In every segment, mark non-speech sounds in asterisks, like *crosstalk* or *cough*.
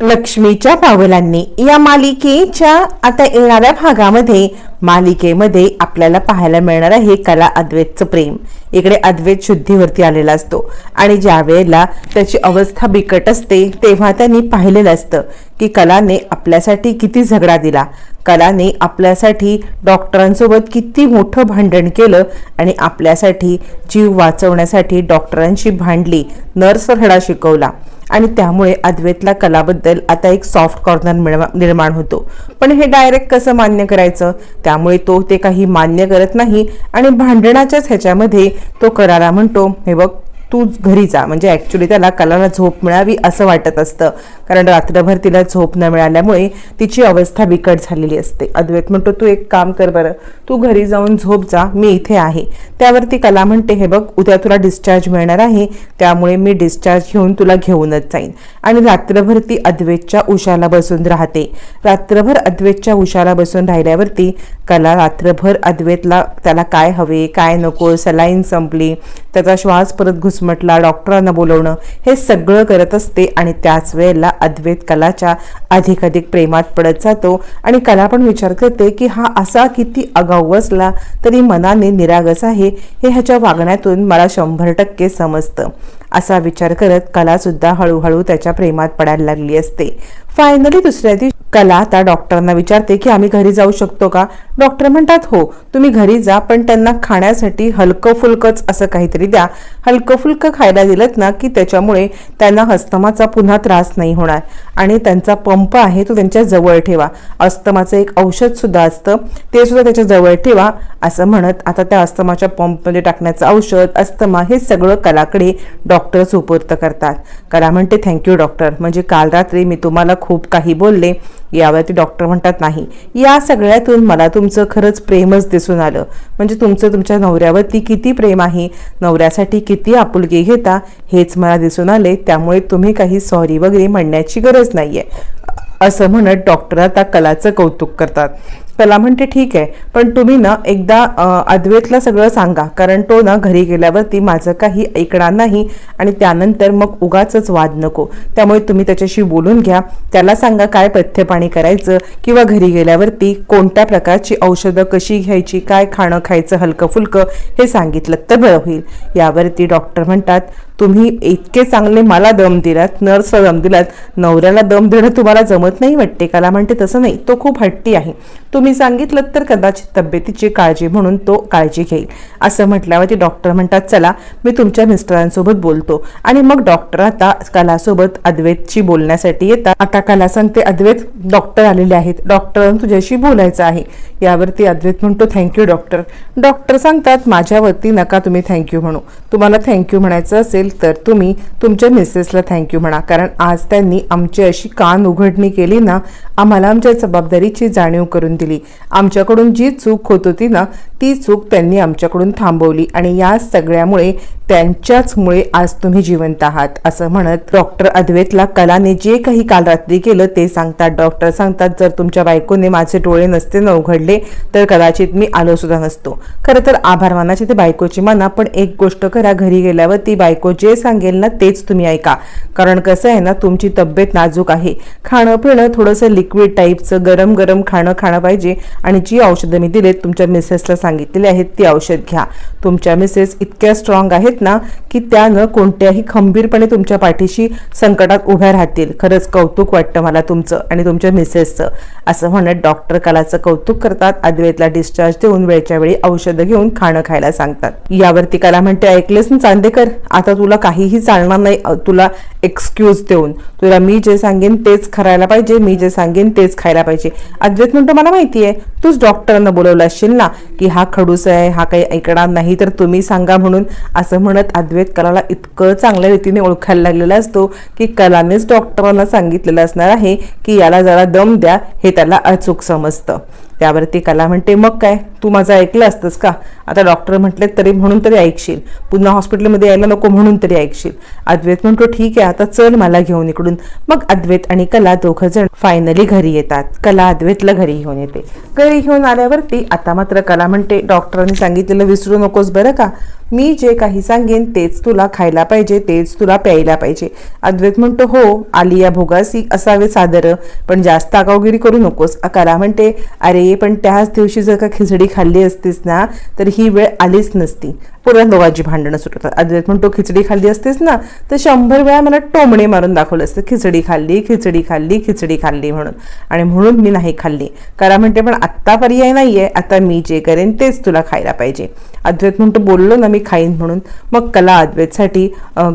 लक्ष्मीच्या पावलांनी या मालिकेच्या आता येणाऱ्या भागामध्ये मालिकेमध्ये आपल्याला पाहायला मिळणार आहे कला अद्वैतचं प्रेम. इकडे अद्वैत शुद्धीवरती आलेला असतो आणि ज्या वेळेला त्याची अवस्था बिकट असते तेव्हा त्यांनी पाहिलेलं असतं की कलाने आपल्यासाठी किती झगडा दिला. कलाने आपल्यासाठी डॉक्टरांसोबत किती मोठं भांडण केलं आणि आपल्यासाठी जीव वाचवण्यासाठी डॉक्टरांशी भांडली नर्स रडा शिकवला. आणि त्यामुळे अद्वैतला कलाबद्दल आता एक सॉफ्ट कॉर्नर निर्माण होतो. पण हे डायरेक्ट कसं मान्य करायचं? त्यामुळे तो ते काही मान्य करत नाही आणि भांडणाच्याच ह्याच्यामध्ये तो करारा म्हणतो हे बघ तू घरी जा. म्हणजे ॲक्च्युली त्याला कलाला झोप मिळावी असं वाटत असतं. कारण रात्रभर तिला झोप न मिळाल्यामुळे तिची अवस्था बिकट झालेली असते. अद्वैत म्हणतो तू एक काम कर बरं. तू घरी जाऊन झोप जा. मी इथे आहे. त्यावरती कला म्हणते हे बघ उद्या तुला डिस्चार्ज मिळणार आहे. त्यामुळे मी डिस्चार्ज घेऊन तुला घेऊनच जाईन. आणि रात्रभर ती अद्वैतच्या उशाला बसून राहते. रात्रभर अद्वैतच्या उशाला बसून राहिल्यावरती कला रात्रभर अद्वैतला त्याला काय हवे? काय नको? सलाईन संपली. त्याचा श्वास परत घुस घुसमटला डॉक्टरांना बोलवणं हे सगळं करत असते आणि त्याच वेळेला अद्वैत कलाच्या अधिक अधिक प्रेमात पडत जातो. आणि कला पण विचार करते की हा असा किती आगाऊ असला तरी मनाने निरागस आहे हे ह्याच्या वागण्यातून मला शंभर टक्के समजतं. असा विचार करत कला सुद्धा हळूहळू त्याच्या प्रेमात पडायला लागली असते. फायनली दुसऱ्या दिवशी कला आता डॉक्टरांना विचारते की आम्ही घरी जाऊ शकतो का? डॉक्टर म्हणतात हो तुम्ही घरी जा पण त्यांना खाण्यासाठी हलकं फुलकंच असं काहीतरी द्या. हलकं फुलकं खायला दिलं ना की त्याच्यामुळे त्यांना अस्तमाचा पुन्हा त्रास नाही होणार. आणि त्यांचा पंप आहे तो त्यांच्या जवळ ठेवा. अस्तमाचं एक औषध सुद्धा असतं ते सुद्धा त्याच्याजवळ ठेवा असं म्हणत आता त्या अस्तमाच्या पंपमध्ये टाकण्याचं औषध अस्तमा हे सगळं कलाकडे डॉक्टर सुपूर्त करतात. कला म्हणते थँक्यू डॉक्टर म्हणजे काल रात्री मी तुम्हाला खूप काही बोलले यावरती डॉक्टर म्हणतात नाही. या सगळ्यातून मला तुमचं खरंच प्रेमच दिसून आलं. म्हणजे तुमचं तुमच्या नवऱ्यावरती किती प्रेम आहे नवऱ्यासाठी किती आपुलकी घेता हेच मला दिसून आले. त्यामुळे तुम्ही काही सॉरी वगैरे म्हणण्याची गरज नाहीये. असं म्हणत डॉक्टर आता कलाचं कौतुक करतात. त्याला म्हणते ठीक आहे पण तुम्ही ना एकदा अं, अद्वैतला सगळं सांगा कारण तो ना घरी गेल्यावरती माझं काही ऐकणार नाही आणि त्यानंतर मग उगाच वाद नको. त्यामुळे तुम्ही त्याच्याशी बोलून घ्या. त्याला सांगा काय पथ्यपाणी करायचं किंवा घरी गेल्यावरती कोणत्या प्रकारची औषधं कशी घ्यायची काय खाणं खायचं हलकं फुलकं हे सांगितलं तर बरं होईल. यावरती डॉक्टर म्हणतात तुम्ही इतके चांगले मला दम दिलात नर्सला दम दिलात नवऱ्याला दम देणं तुम्हाला जमत नाही वाटते कला म्हणते तसं नाही तो खूप हट्टी आहे. तुम्ही सांगितलं तर कदाचित तब्येतीची काळजी म्हणून तो काळजी घेईल. असं म्हटल्यावरती डॉक्टर म्हणतात चला मी तुमच्या मिस्टरांसोबत बोलतो. आणि मग डॉक्टर आता कलासोबत अद्वैतची बोलण्यासाठी येतात. आता कला सांगते अद्वैत डॉक्टर आलेले आहेत. डॉक्टर तुझ्याशी बोलायचं आहे. यावरती अद्वैत म्हणतो थँक्यू डॉक्टर. डॉक्टर सांगतात माझ्यावरती नका तुम्ही थँक्यू म्हणू. तुम्हाला थँक्यू म्हणायचं असेल तर तुम्ही तुमच्या मिसेसला थँक्यू म्हणा. कारण आज त्यांनी आमची अशी कान उघडणी केली ना आम्हाला आमच्या जबाबदारीची जाणीव करून दिली. आमच्याकडून जी चूक होत होती ना ती चूक त्यांनी आमच्याकडून थांबवली आणि या सगळ्यामुळे त्यांच्याचमुळे आज तुम्ही जिवंत आहात असं म्हणत डॉक्टर अद्वैतला कलाने जे काही काल रात्री केलं ते सांगतात. डॉक्टर सांगतात जर तुमच्या बायकोने माझे डोळे नसते न उघडले तर कदाचित मी आलो सुद्धा नसतो. खरं तर आभार मानाची ते बायकोची माना पण एक गोष्ट करा घरी गेल्यावर ती बायको जे सांगेल ना तेच तुम्ही ऐका. कारण कसं आहे ना तुमची तब्येत नाजूक आहे. खाणं पिणं थोडंसं लिक्विड टाईपचं गरम गरम खाणं खाणं पाहिजे आणि जी औषधं मी दिलेत तुमच्या मिसेसला सांगितलेली आहेत ती औषध घ्या. तुमच्या मिसेस इतक्या स्ट्रॉंग आहेत ना की त्यानं कोणत्याही खंबीरपणे तुमच्या पाठीशी संकटात उभ्या राहतील. खरंच कौतुक वाटतं मला तुमचं आणि तुमच्या मिसेसचं असं म्हणत डॉक्टर कलाचं कौतुक करतात. अद्वैतला डिस्चार्ज देऊन वेळच्या वेळी औषधं घेऊन खाणं खायला सांगतात. यावरती कला म्हणते ऐकलेस ना चांदेकर? आता तुला तुला काहीही चालणार नाही तुला एक्सक्यूज देऊन. तुला मी जे सांगेन तेच करायला पाहिजे मी जे सांगेन तेच खायला पाहिजे. अद्वैत म्हणतो मला माहिती आहे तूच डॉक्टरांना बोलवलं असशील ना की हा खडूस आहे हा काही ऐकणार नाही तर तुम्ही सांगा म्हणून. असं म्हणत अद्वैत कलाला इतकं चांगल्या रीतीने ओळखायला लागलेला असतो की कलानेच डॉक्टरांना सांगितलेलं असणार आहे की याला जरा दम द्या हे त्याला अचूक समजतं. त्यावरती कला म्हणते मग काय? तू माझं ऐकलं असतंस का? आता डॉक्टर म्हटले तरी म्हणून तरी ऐकशील. पुन्हा हॉस्पिटलमध्ये यायला नको म्हणून तरी ऐकशील. अद्वैत म्हणतो ठीक आहे आता चल मला घेऊन इकडून. मग अद्वैत आणि कला दोघं जण फायनली घरी येतात. कला अद्वैतला घरी घेऊन येते. घरी घेऊन आल्यावरती आता मात्र कला म्हणते डॉक्टरांनी सांगितलेलं विसरू नकोस बरं का? मी जे काही सांगेन तेच तुला खायला पाहिजे तेच तुला प्यायला पाहिजे. अद्वैत म्हणतो हो आलिया भोगासी असावे सादर पण जास्त आगावगिरी करू नकोस. कला म्हणते अरे पण त्याच दिवशी जर का खिचडी खाल्ली असतीस ना तर ही वेळ आलीच नसती. पुन्हा दोघांची भांडणं सुटतात अद्वैत म्हणतो खिचडी खाल्ली असतेस ना तर शंभर वेळा मला टोमणे मारून दाखवलं असतं खिचडी खाल्ली खिचडी खाल्ली खिचडी खाल्ली म्हणून. आणि म्हणून मी नाही खाल्ली. करा म्हणते पण आत्ता पर्याय नाही आहे आता मी जे करेन तेच तुला खायला पाहिजे. अद्वैत म्हणतो बोललो ना मी खाईन म्हणून. मग कला अद्वैतसाठी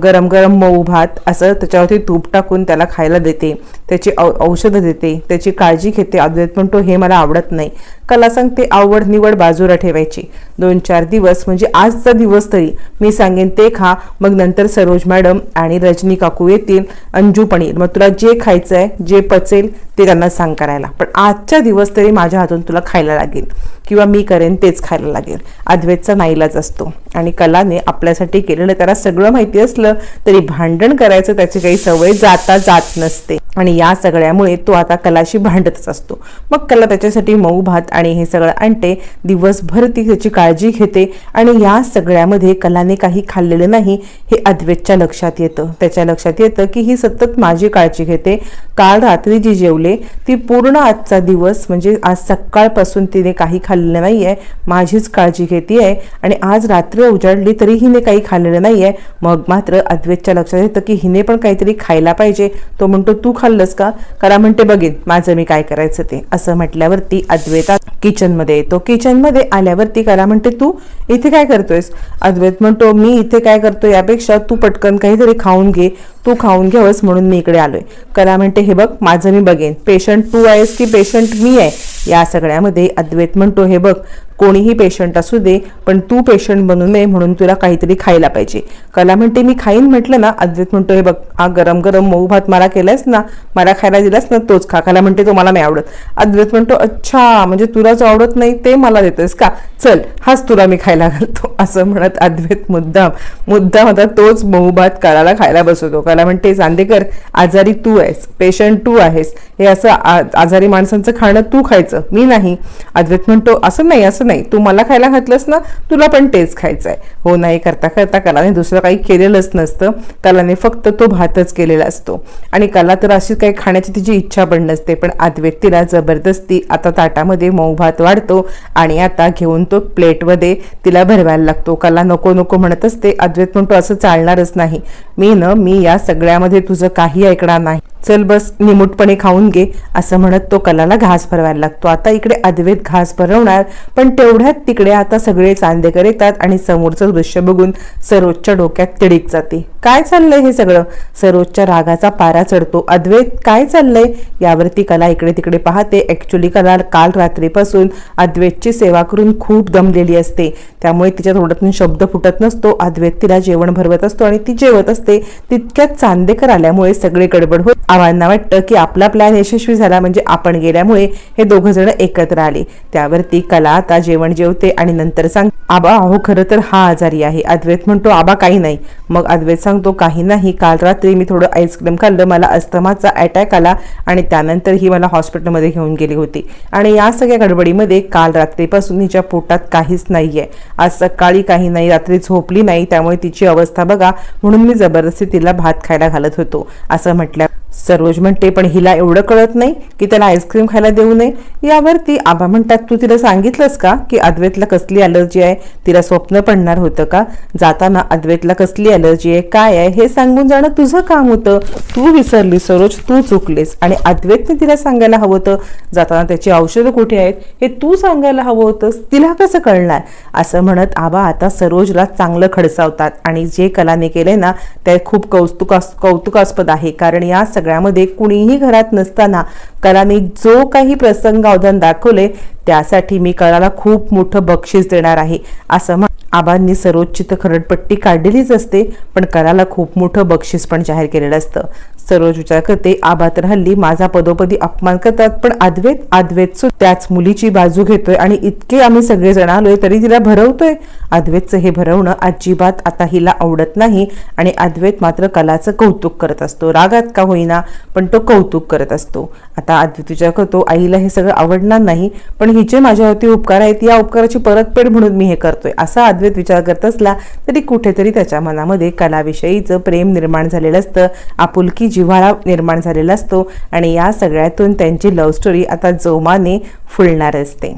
गरम गरम मऊ भात असं त्याच्यावरती तूप टाकून त्याला खायला देते. त्याची औ औषधं देते. त्याची काळजी घेते. अद्वैत म्हणतो हे मला आवडत नाही. कला सांगते आवड निवड बाजूला ठेवायची. दोन चार दिवस म्हणजे आजचा दिवस तरी. मी सांगेन ते खा. मग नंतर सरोज मॅडम आणि रजनी काकू येतील. अंजू पण मग तुला जे खायचं आहे जे पचेल ते त्यांना सांग करायला. पण आजच्या दिवस तरी माझ्या हातून तुला खायला लागेल. किंवा मी करेन तेच खायला लागेल. अद्वैतचा नाईलाज असतो. आणि कलाने आपल्यासाठी केलेलं त्याला सगळं माहिती असलं तरी भांडण करायचं त्याची काही सवय जाता जात नसते. आणि या सगळ्यामुळे तो आता कलाशी भांडतच असतो. मग कला त्याच्यासाठी मऊ भात आणि हे सगळं आणते. दिवसभर ती त्याची काळजी घेते आणि या सगळ्यामध्ये कलाने काही खाल्लेलं नाही हे अद्वैतच्या लक्षात येतं. त्याच्या लक्षात येतं की ही सतत माझी काळजी घेते. काल रात्री जी जेवले ती पूर्ण आजचा दिवस म्हणजे आज सकाळपासून तिने काही खाल्लेलं नाही आहे माझीच काळजी घेते आहे आणि आज रात्र उजाडली तरी हिने काही खाल्लेलं नाही आहे मग मात्र अद्वैतच्या लक्षात येतं की हिने पण काहीतरी खायला पाहिजे. तो म्हणतो तू खाल्लंस का? करा म्हणते बघेन माझं मी काय करायचं ते. असं म्हटल्यावरती अद्वैता किचनमध्ये येतो. किचनमध्ये आल्यावरती करा म्हणते तू इथे काय करतोयस? अद्वैत म्हणतो मी इथे काय करतो यापेक्षा तू पटकन काहीतरी खाऊन घे. तू खाऊन घ्यावंस म्हणून मी इकडे आलोय. करा म्हणते हे बघ माझं मी बघेन. पेशंट तू आहेस की पेशंट मी आहे? या सगळ्यामध्ये अद्वैत म्हणतो हे बघ कोणीही पेशंट असू दे पण तू पेशंट बनू नये म्हणून तुला काहीतरी खायला पाहिजे. कला म्हणते मी खाईन म्हटलं ना अद्वैत म्हणतो हे बघ हा गरम गरम मऊ भात मला केलायस ना मला खायला दिलास ना तोच खा. कला म्हणते तो मला नाही आवडत. अद्वैत म्हणतो अच्छा म्हणजे तुला जो आवडत नाही ते मला देतोयस का? चल हाच तुला मी खायला घालतो. *laughs* असं म्हणत अद्वैत मुद्दाम मुद्दाम आता तोच मऊ भात कलाला खायला बसवतो. कला म्हणते चांदेकर आजारी तू आहेस पेशंट तू आहेस. हे असं आजारी माणसांचं खाणं तू खायचं. मी नाही. अद्वैत म्हणतो असं नाही असं नाही. तू मला खायला घातलंस ना तुला पण तेच खायचं आहे हो नाही करता करता कलाने दुसरं काही केलेलंच नसतं. कलाने फक्त तो भातच केलेला असतो. आणि कला तर अशी काही खाण्याची तिची इच्छा पण नसते. पण अद्वैत तिला जबरदस्ती आता ताटामध्ये मऊ भात वाढतो आणि आता घेऊन तो प्लेटमध्ये तिला भरवायला लागतो. कला नको नको म्हणत असते. अद्वैत म्हणतो असं चालणारच नाही. मी न मी या सगळ्यामध्ये तुझं काही ऐकणार नाही. चल बस निमूटपणे खाऊन घे असं म्हणत तो कलाला घास भरवायला लागतो. आता इकडे अद्वैत घास भरवणार पण तेवढ्यात तिकडे आता सगळे चांदेकर येतात आणि समोरचं दृश्य बघून सरोजच्या डोक्यात तिडीक जाते. काय चाललंय हे सगळं? सरोजच्या रागाचा पारा चढतो. अद्वैत काय चाललंय? यावरती कला इकडे तिकडे पाहते. ऍक्च्युली कला काल रात्रीपासून अद्वैतची सेवा करून खूप दमलेली असते. त्यामुळे तिच्या तोंडातून शब्द फुटत नसतो. अद्वैत तिला जेवण भरवत असतो आणि ती जेवत असते. तितक्यात चांदेकर आल्यामुळे सगळे गडबड होत आव्हांना वाटतं की आपला प्लॅन यशस्वी झाला म्हणजे आपण गेल्यामुळे हे दोघं जण एकत्र आले. त्यावरती कला आता जेवण जेवते आणि नंतर सांग आबा अहो खरं तर हा आजारी आहे. अद्वैत म्हणतो आबा काही नाही. मग अद्वैत सांगतो काही नाही. काल रात्री मी थोडं आईस्क्रीम खाल्लं. मला अस्थमाचा अटॅक आला आणि त्यानंतर ही मला हॉस्पिटलमध्ये घेऊन गेली होती. आणि या सगळ्या गडबडीमध्ये काल रात्रीपासून हिच्या पोटात काहीच नाही आहे आज सकाळी काही नाही रात्री झोपली नाही. त्यामुळे तिची अवस्था बघा म्हणून मी जबरदस्ती तिला भात खायला घालत होतो. असं म्हटल्या सरोज म्हणते पण हिला एवढं कळत नाही की त्याला आईस्क्रीम खायला देऊ नये. यावरती आबा म्हणतात तू तिला सांगितलंस का की अद्वैतला कसली अलर्जी आहे? तिला स्वप्न पडणार होतं का? जाताना अद्वैतला कसली अलर्जी आहे? काय आहे? हे सांगून जाणं तुझं काम होतं. तू विसरली सरोज तू चुकलीस आणि अद्वैतने तिला सांगायला हवं होतं. जाताना त्याची औषधं कुठे आहेत? हे तू सांगायला हवं होतंस. तिला कसं कळणार? असं म्हणत आबा आता सरोजला चांगलं खडसावतात आणि जे कलाने केले ना ते खूप कौस्तुका कौतुकास्पद आहे. कारण या सगळ्यामध्ये कुणीही घरात नसताना कलाने जो काही प्रसंग अवधान दाखवले त्यासाठी मी कलाला खूप मोठं बक्षीस देणार आहे. असं म्हण आबांनी सर्वोच्च खरडपट्टी काढलेलीच असते पण कलाला खूप मोठं बक्षीस पण जाहीर केलेलं असतं. सरोज विचार करते. आबा तर हल्ली माझा पदोपदी अपमान करतात पण अद्वैत अद्वैत सु- त्याच मुलीची बाजू घेतोय आणि इतके आम्ही सगळेजण आलोय तरी तिला भरवतोय. अद्वैतचं हे भरवणं अजिबात आता हिला आवडत नाही आणि अद्वैत मात्र कलाचं कौतुक करत असतो. रागात का होईना पण तो कौतुक करत असतो. आता अद्वैत विचार करतो आईला हे सगळं आवडणार नाही पण हिचे माझ्यावरती उपकार आहेत या उपकाराची परतफेड म्हणून मी हे करतोय असा अद्वैत विचार करत असला तरी कुठेतरी त्याच्या मनामध्ये कलाविषयीचं प्रेम निर्माण झालेलं असतं. आपुलकी जिव्हाळा निर्माण झालेला असतो आणि या सगळ्यातून त्यांची लव्ह स्टोरी आता जोमाने फुलणार असते